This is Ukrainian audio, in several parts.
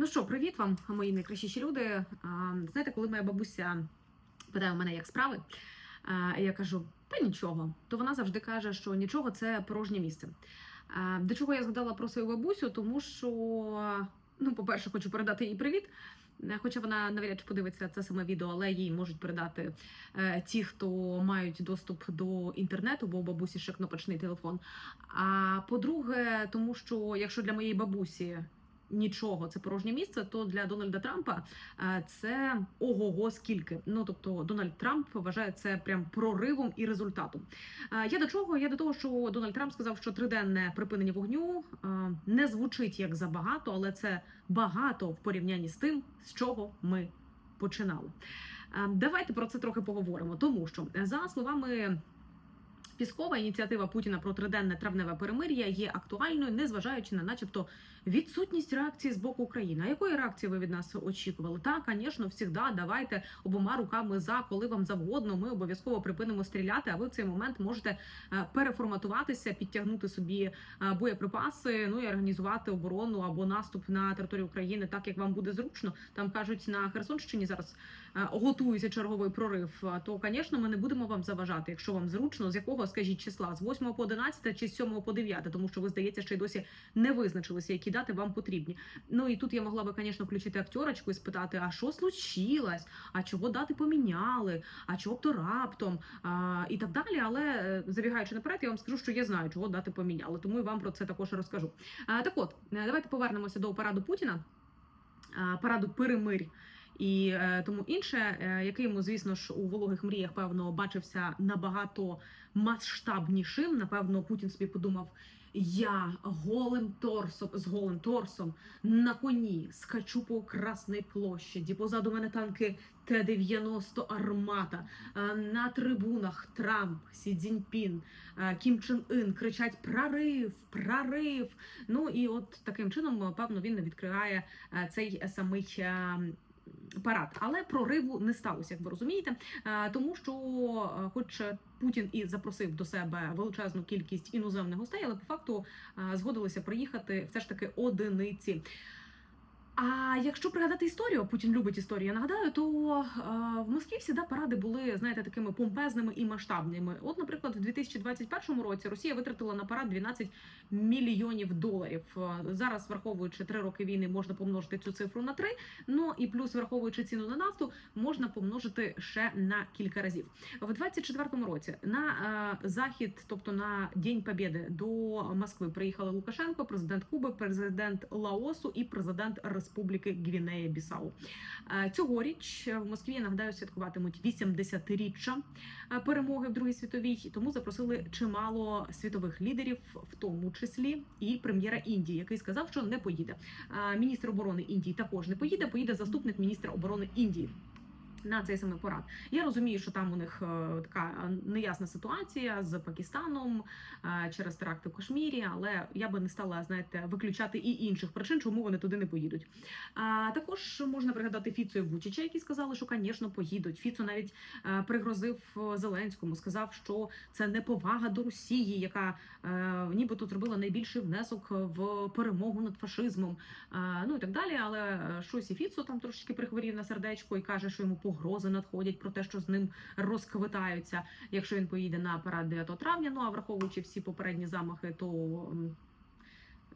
Ну що, привіт вам, мої найкращіші люди. Знаєте, коли моя бабуся питає у мене, як справи, я кажу, та нічого, то вона завжди каже, що нічого це порожнє місце. До чого я згадала про свою бабусю, тому що, ну, по-перше, хочу передати їй привіт. Хоча вона навряд чи подивиться це саме відео, але їй можуть передати е, ті, хто мають доступ до інтернету, бо у бабусі ще кнопочний телефон. А по-друге, тому що якщо для моєї бабусі нічого, це порожнє місце, то для Дональда Трампа е, це ого-го скільки. Ну тобто Дональд Трамп вважає це прям проривом і результатом. Е, Я до чого? Я до того, що Дональд Трамп сказав, що триденне припинення вогню е, не звучить як забагато, але це багато в порівнянні з тим, з чого ми починали. Давайте про це трохи поговоримо, тому що за словами. Піскова ініціатива Путіна про триденне травневе перемир'я є актуальною, незважаючи на, начебто, відсутність реакції з боку України. А якої реакції ви від нас очікували? Так, звісно, завжди давайте обома руками за коли вам завгодно. Ми обов'язково припинимо стріляти. А ви в цей момент можете е, переформатуватися, підтягнути собі е, боєприпаси, ну і організувати оборону або наступ на територію України, так як вам буде зручно. Там кажуть на Херсонщині зараз е, готується черговий прорив. То, звісно, ми не будемо вам заважати, якщо вам зручно, з якого скажіть числа з 8 по 11 чи з 7 по 9, тому що ви здається, ще й досі не визначилися, які дати вам потрібні. Ну і тут я могла би, звісно, включити актерочку і спитати: а що случилось? А чого дати поміняли? А чого б то раптом? А, і так далі. Але е, забігаючи наперед, я вам скажу, що я знаю, чого дати поміняли, тому і вам про це також розкажу. А, так от, е, давайте повернемося до параду Путіна, параду перемирь. І е, тому інше, е, який йому, звісно ж, у вологих мріях певно бачився набагато масштабнішим. Напевно, Путін собі подумав: я голим торсом з голим торсом на коні скачу по Красній площаді. Позаду мене танки Т-90 армата. Е, На трибунах Трамп, Сі Цзіньпін, Кім Чен Ін кричать прорив, прорив. Ну і от таким чином, певно, він відкриває цей самий. Парад, але прориву не сталося, як ви розумієте, Е, тому що, е, хоч Путін і запросив до себе величезну кількість іноземних гостей, але по факту е, згодилися приїхати все ж таки одиниці. А якщо пригадати історію, Путін любить історію, я нагадаю, то е, в Москві всіда паради були, знаєте, такими помпезними і масштабними. От, наприклад, в 2021 році Росія витратила на парад 12 мільйонів доларів. Е, Зараз, враховуючи три роки війни, можна помножити цю цифру на три. Ну і плюс, враховуючи ціну на нафту, можна помножити ще на кілька разів. В 24 році на е, захід, тобто на День Побєди, до Москви приїхали Лукашенко, президент Куби, президент Лаосу і президент Республіки Гвінея Бісау. Е, Цьогоріч в Москві я нагадаю святкуватимуть 80-річчя е, перемоги в Другій світовій. Тому запросили чимало світових лідерів, в тому числі і прем'єра Індії, який сказав, що не поїде. Е, Міністр оборони Індії також не поїде. Поїде заступник міністра оборони Індії. На цей самий парад. Я розумію, що там у них е, така неясна ситуація з Пакистаном е, через теракти в Кашмірі, але я би не стала знаєте виключати і інших причин, чому вони туди не поїдуть. А також можна пригадати Фіцо і Вучича, які сказали, що, звісно, поїдуть. Фіцо навіть е, пригрозив Зеленському, сказав, що це неповага до Росії, яка нібито зробила найбільший внесок в перемогу над фашизмом. Ну і так далі. Але щось і Фіцо там трошечки прихворів на сердечко і каже, що йому погрози надходять про те, що з ним розквитаються, якщо він поїде на парад 9 травня. Ну а враховуючи всі попередні замахи, то.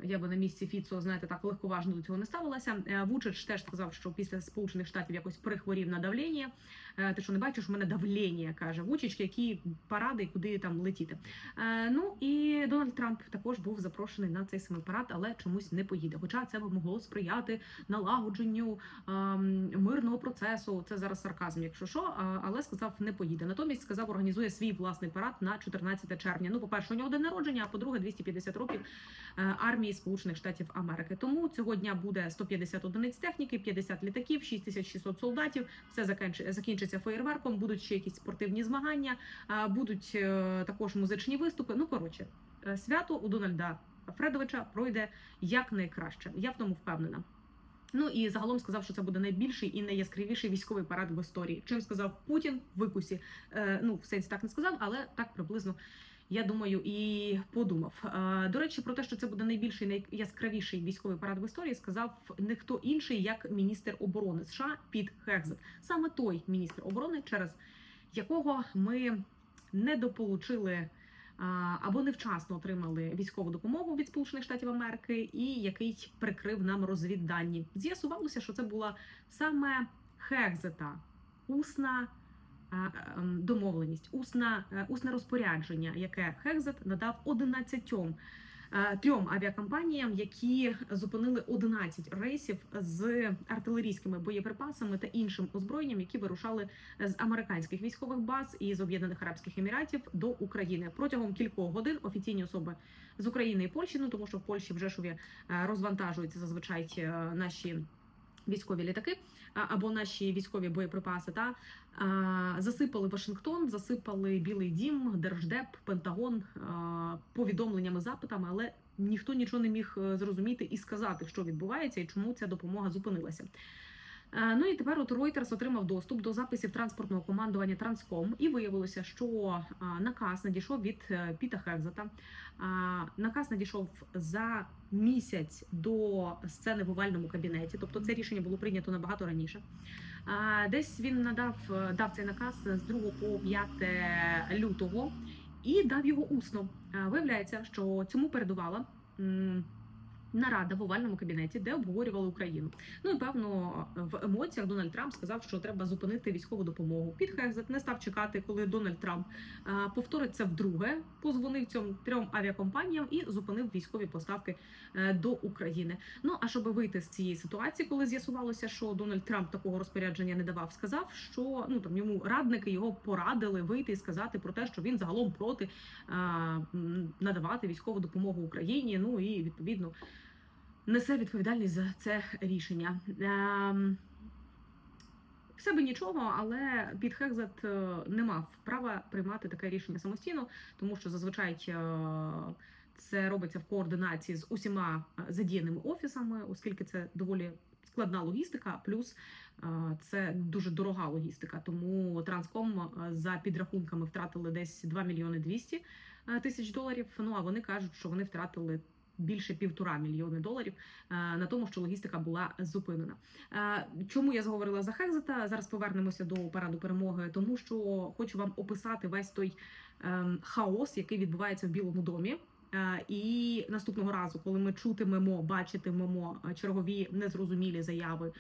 Я би на місці Фіцо, знаєте, так легковажно до цього не ставилася. Е, Вучич теж сказав, що після Сполучених Штатів якось прихворів на давлення. Е, Ти що не бачиш, у мене давлення, каже Вучич, які паради куди там летіти. Е, Ну і Дональд Трамп також був запрошений на цей самий парад, але чомусь не поїде. Хоча це б могло сприяти налагодженню ем, мирного процесу. Це зараз сарказм, якщо що, але сказав, не поїде. Натомість сказав, організує свій власний парад на 14 червня. Ну, по перше, у нього день народження, а по-друге, 250 років е, Сполучених Штатів Америки. Тому цього дня буде 150 одиниць техніки, 50 літаків, 6600 солдатів. Все закінч- закінчиться феєрверком. Будуть ще якісь спортивні змагання, будуть е, також музичні виступи. Ну коротше, е, свято у Дональда Фредовича пройде як найкраще. Я в тому впевнена. Ну і загалом сказав, що це буде найбільший і найяскравіший військовий парад в історії. Чим сказав Путін в викусі? Е, ну, в сенсі так не сказав, але так приблизно Я думаю, і подумав. До речі, про те, що це буде найбільший найяскравіший військовий парад в історії, сказав не хто інший, як міністр оборони США Піт Хекзет. Саме той міністр оборони, через якого ми недополучили а, або невчасно отримали військову допомогу від Сполучених Штатів Америки, і який прикрив нам розвіддані. З'ясувалося, що це була саме Хекзета, усна домовленість, усна, е, усне розпорядження, яке Хекзет надав 11 е, трьом авіакомпаніям, які зупинили 11 рейсів з артилерійськими боєприпасами та іншим озброєнням, які вирушали з американських військових баз і з Об'єднаних Арабських Еміратів до України протягом кількох годин. Офіційні особи з України і Польщі, ну тому що в Польщі в Жешові е, розвантажуються зазвичай наші. Військові літаки або наші військові боєприпаси та засипали Вашингтон, засипали Білий Дім, Держдеп, Пентагон повідомленнями, запитами, але ніхто нічого не міг е, зрозуміти і сказати, що відбувається і чому ця допомога зупинилася. Е, Ну і тепер от Reuters отримав доступ до записів транспортного командування Транском, і виявилося, що наказ надійшов від е, Піта Хекзета. А, Наказ надійшов за місяць до сцени в овальному кабінеті, тобто це рішення було прийнято набагато раніше. Десь він надав е, дав цей наказ з 2 по 5 лютого і дав його усно. Виявляється, що цьому передувала. Нарада в овальному кабінеті, де обговорювали Україну. Ну і певно в емоціях Дональд Трамп сказав, що треба зупинити військову допомогу. Під Хекзет не став чекати, коли Дональд Трамп е, повторить вдруге. Позвонив цьому трьом авіакомпаніям і зупинив військові поставки е, до України. Ну а щоб вийти з цієї ситуації, коли з'ясувалося, що Дональд Трамп такого розпорядження не давав, сказав, що ну там йому радники його порадили вийти і сказати про те, що він загалом проти е, м, надавати військову допомогу Україні. Ну і відповідно несе відповідальність за це рішення. Ем, Все би нічого, але під Хекзет е, не мав права приймати таке рішення самостійно, тому що зазвичай е, це робиться в координації з усіма е, задіяними офісами, оскільки це доволі складна логістика, плюс це дуже дорога логістика. Тому Транском за підрахунками втратили десь 2 мільйони 200 е, тисяч доларів. Ну а вони кажуть, що вони втратили більше півтора мільйони доларів е, на тому, що логістика була зупинена. Е, Чому я заговорила за Хекзета? Зараз повернемося до параду перемоги, тому що хочу вам описати весь той ем, хаос, який відбувається в Білому домі. Е, І наступного разу, коли ми чутимемо, бачитимемо чергові незрозумілі заяви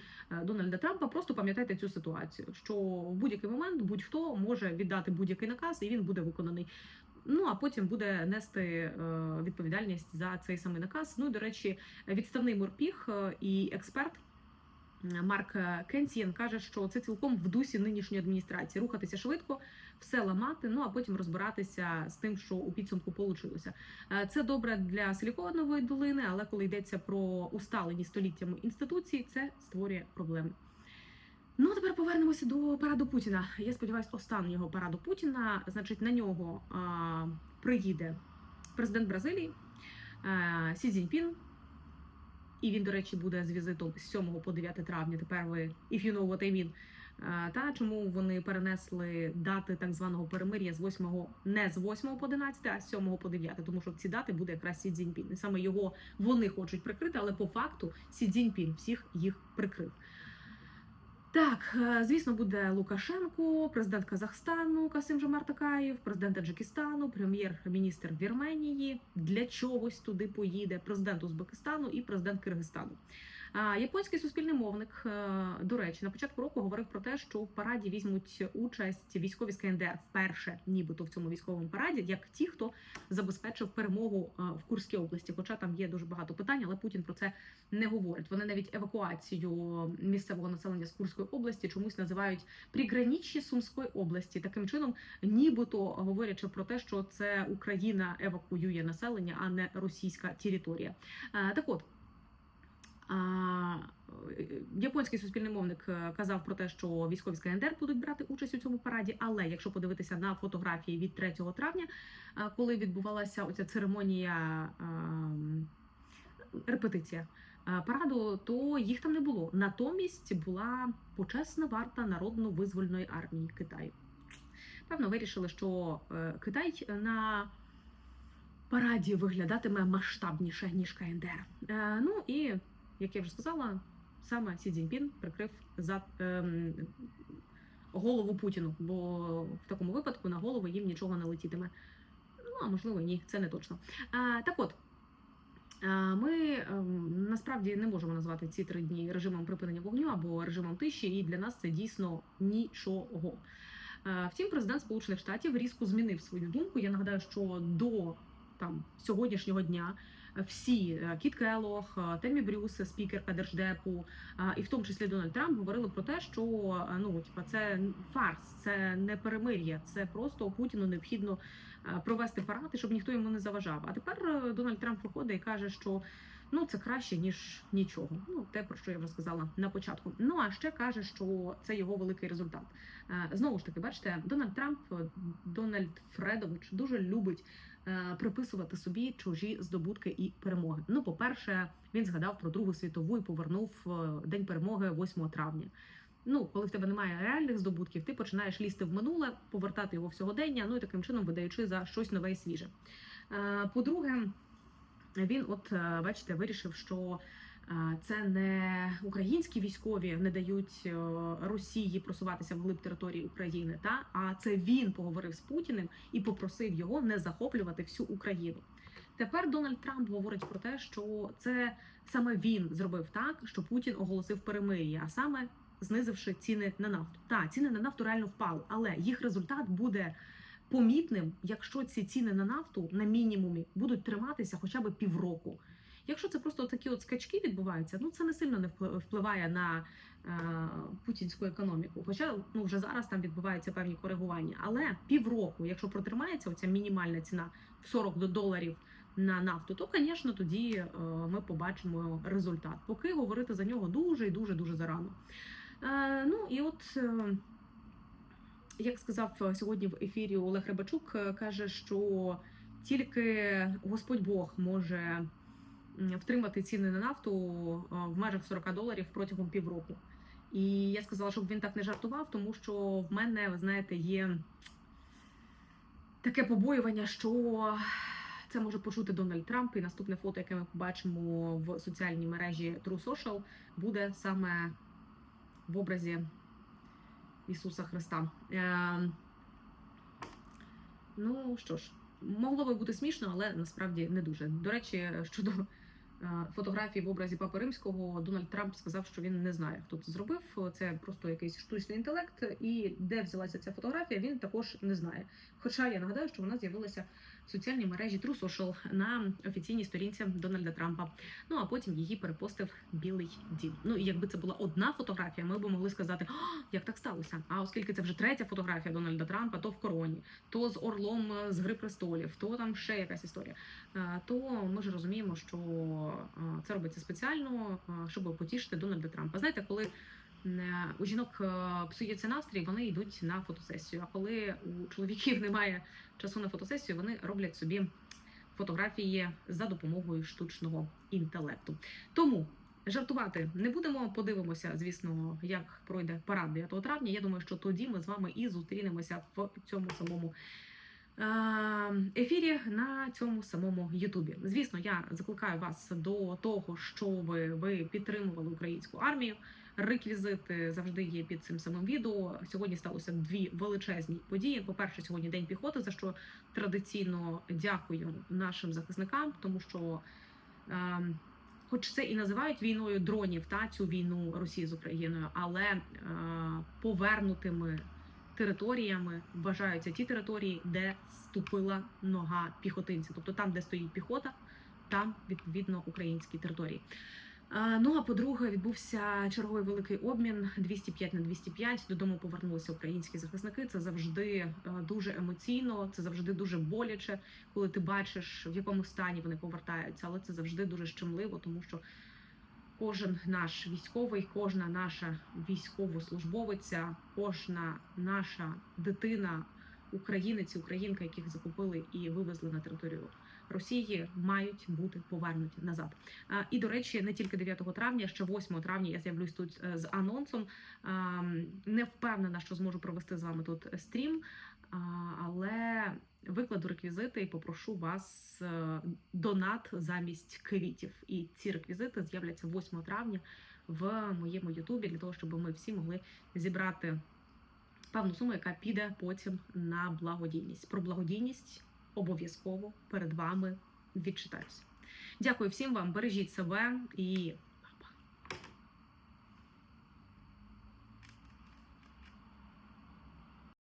Дональда Трампа, просто пам'ятайте цю ситуацію, що в будь-який момент будь-хто може віддати будь-який наказ, і він буде виконаний. Ну а потім буде нести е, відповідальність за цей самий наказ. Ну і, до речі, відставний морпіг е, і експерт. е, Марк Кенсієн каже, що це цілком в дусі нинішньої адміністрації рухатися швидко, все ламати, ну а потім розбиратися з тим, що у підсумку получилося. Це добре для силіконової долини, але коли йдеться про усталені століттями інституції, це створює проблеми. Ну, а тепер повернемося до параду Путіна. Я сподіваюся, останнього параду Путіна. Значить, на нього а, приїде президент Бразилії а, Сі Цзіньпін. І він, до речі, буде з візитом з 7 по 9 травня. Тепер ви if you know what I mean. Та чому вони перенесли дати так званого перемир'я з 8, не з 8 по 11, а з 7 по 9, тому що ці дати буде якраз Сі Цзіньпін. І саме його вони хочуть прикрити, але по факту Сі Цзіньпін всіх їх прикрив. Так, е, звісно, буде Лукашенко, президент Казахстану Касим Жомар Такаєв, президент Таджикистану, прем'єр-міністр Вірменії. Для чогось туди поїде президент Узбекистану і президент Киргизстану. Японський суспільний мовник, е, до речі, на початку року говорив про те, що в параді візьмуть участь військові з КНДР вперше, нібито в цьому військовому параді, як ті, хто забезпечив перемогу е, в Курській області. Хоча там є дуже багато питань, але Путін про це не говорить. Вони навіть евакуацію місцевого населення з Курської області чомусь називають приграніччя Сумської області. Таким чином, нібито говорячи про те, що це Україна евакуює населення, а не російська територія. Е, Так от. Е, Японський суспільний мовник е, казав про те, що військові з КНДР будуть брати участь у цьому параді. Але якщо подивитися на фотографії від 3 травня, е, коли відбувалася оця церемонія ем, репетиція е, параду, то їх там не було. Натомість була почесна варта народно-визвольної армії Китаю. Певно, вирішили, що е, Китай на параді виглядатиме масштабніше ніж КНДР. Е, ну і як я вже сказала, саме Сі Цзіньпін прикрив за ем, голову Путіну, бо в такому випадку на голову їм нічого не летітиме. Ну а можливо, ні, це не точно. Е, так от. е, Ми ем, насправді не можемо назвати ці три дні режимом припинення вогню або режимом тиші, і для нас це дійсно нічого. Е, Втім, президент Сполучених Штатів різко змінив свою думку. Я нагадаю, що до там сьогоднішнього дня всі е, Кіт Келох, е, Темі Брюс, спікерка держдепу, е, і в тому числі Дональд Трамп говорили про те, що е, ну типа це фарс, це не перемир'я, це просто Путіну необхідно е, провести парад, щоб ніхто йому не заважав. А тепер е, Дональд Трамп виходить і каже, що ну це краще ніж нічого. Ну те про що я вже сказала на початку. Ну а ще каже, що це його великий результат. Е, Знову ж таки, бачите, Дональд Трамп, е, Дональд Фредович дуже любить е, приписувати собі чужі здобутки і перемоги. Ну, по-перше, він згадав про Другу світову і повернув е, День перемоги 8 травня. Ну, коли в тебе немає реальних здобутків, ти починаєш лізти в минуле, повертати його в сьогодення, ну і таким чином видаючи за щось нове і свіже. Е, По-друге, він, от е, бачите, вирішив, що е, це не українські військові не дають е, Росії просуватися вглиб території України, та а це він поговорив з Путіним і попросив його не захоплювати всю Україну. Тепер Дональд Трамп говорить про те, що це саме він зробив так, що Путін оголосив перемир'я, а саме знизивши ціни на нафту. Та ціни на нафту реально впали, але їх результат буде помітним, якщо ці ціни на нафту на мінімумі будуть триматися хоча б півроку. Якщо це просто такі от скачки відбуваються, ну це не сильно не впли- впливає на е, путінську економіку. Хоча ну вже зараз там відбуваються певні коригування. Але півроку, якщо протримається оця мінімальна ціна в 40 до доларів на нафту, то, звісно, тоді е, ми побачимо результат. Поки говорити за нього дуже і дуже дуже зарано. Е, ну і от. Е, як сказав сьогодні в ефірі Олег Рибачук, е, каже, що тільки Господь Бог може втримати ціни на нафту е, в межах 40 доларів протягом півроку. І я сказала, щоб він так не жартував, тому що в мене, ви знаєте, є таке побоювання, що це може почути Дональд Трамп, і наступне фото, яке ми побачимо в соціальній мережі True Social, буде саме в образі Ісуса Христа. Е, ну що ж, могло би бути смішно, але насправді не дуже. До речі, щодо фотографії в образі Папи Римського, Дональд Трамп сказав, що він не знає, хто це зробив. Це просто якийсь штучний інтелект, і де взялася ця фотографія, він також не знає. Хоча я нагадаю, що вона з'явилася соціальній мережі True Social на офіційній сторінці Дональда Трампа. Ну а потім її перепостив Білий Дім. Ну і якби це була одна фотографія, ми б могли сказати, як так сталося. А оскільки це вже третя фотографія Дональда Трампа, то в короні, то з орлом е, з Гри престолів, то там ще якась історія. е, То ми ж розуміємо, що е, це робиться спеціально, щоб потішити Дональда Трампа. Знаєте, коли у жінок е, псується настрій, вони йдуть на фотосесію. А коли у чоловіків немає часу на фотосесію, вони роблять собі фотографії за допомогою штучного інтелекту. Тому жартувати не будемо. Подивимося, звісно, як пройде парад 9 травня. Я думаю, що тоді ми з вами і зустрінемося в цьому самому. е, Ефірі на цьому самому Ютубі. Звісно, я закликаю вас до того, щоб ви підтримували українську армію. Реквізити завжди є під цим самим відео. Сьогодні сталося дві величезні події. По-перше, сьогодні день піхоти, за що традиційно дякую нашим захисникам, тому що, е, хоч це і називають війною дронів, та цю війну Росії з Україною, але е, повернутими територіями вважаються ті території, де ступила нога піхотинця, тобто там, де стоїть піхота, там відповідно українські території. Ну а по-друге, відбувся черговий великий обмін 205 на 205. Додому повернулися українські захисники. Це завжди е, дуже емоційно, це завжди дуже боляче, коли ти бачиш, в якому стані вони повертаються. Але це завжди дуже щемливо, тому що кожен наш військовий, кожна наша військовослужбовиця, кожна наша дитина, українець, українка, яких закупили і вивезли на територію Росії, мають бути повернуті назад. І до речі, не тільки 9 травня, ще 8 травня я з'явлюсь тут е, з анонсом. Не впевнена, що зможу провести з вами тут стрім. але викладу реквізити і попрошу вас е, донат замість квітів. І ці реквізити з'являться 8 травня в моєму Ютубі для того, щоб ми всі могли зібрати певну суму, яка піде потім на благодійність. Про благодійність обов'язково перед вами відчитаюся. Дякую всім вам, бережіть себе і